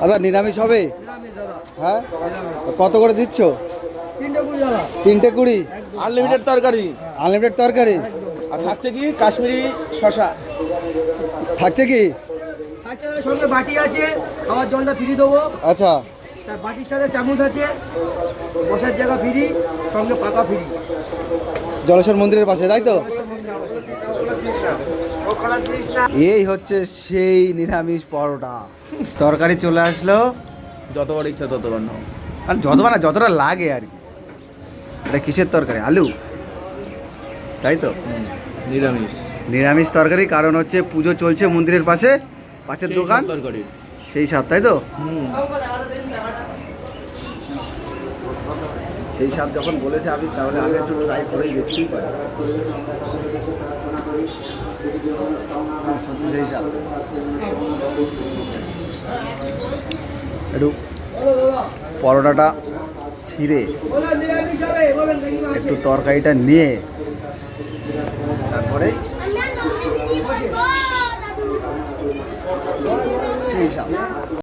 দাদা নিরামিষ হবে? হ্যাঁ? কত করে দিচ্ছ? তিনটে কুড়ি। তিনটে কুড়ি আনলিমিটেড তরকারি। আনলিমিটেড তরকারি। আর থাকছে কি? কাশ্মীরি শশা থাকছে কি? আচ্ছা সঙ্গে বাটি আছে খাওয়ার জলটা ফ্রি দেবো। আচ্ছা। তার বাটির সাথে চামচ আছে বসার জায়গা ফ্রি সঙ্গে পাকা ফ্রি। জলেশ্বর মন্দিরের পাশে তাই তো? এই হচ্ছে সেই নিরামিষ পরোটা। তরকারি চলে আসলো। যতবার ইচ্ছা ততবার নাও। আর যতবার না যতটা লাগে আর কি। এটা কিসের তরকারি? আলু? তাই তো? নিরামিষ। নিরামিষ তরকারি কারণ হচ্ছে পুজো চলছে মন্দিরের পাশে পাশের দোকান। তরকারি। সেই স্বাদ তাই তো? সেই স্বাদ যখন বলেছে আমি তাহলে আমি একটু ট্রাই করেই দেখতেই পারি। সেই স্বাদ একটু পরোটাটা ছিঁড়ে একটু তরকারিটা নিয়ে তারপরে সেই স্বাদ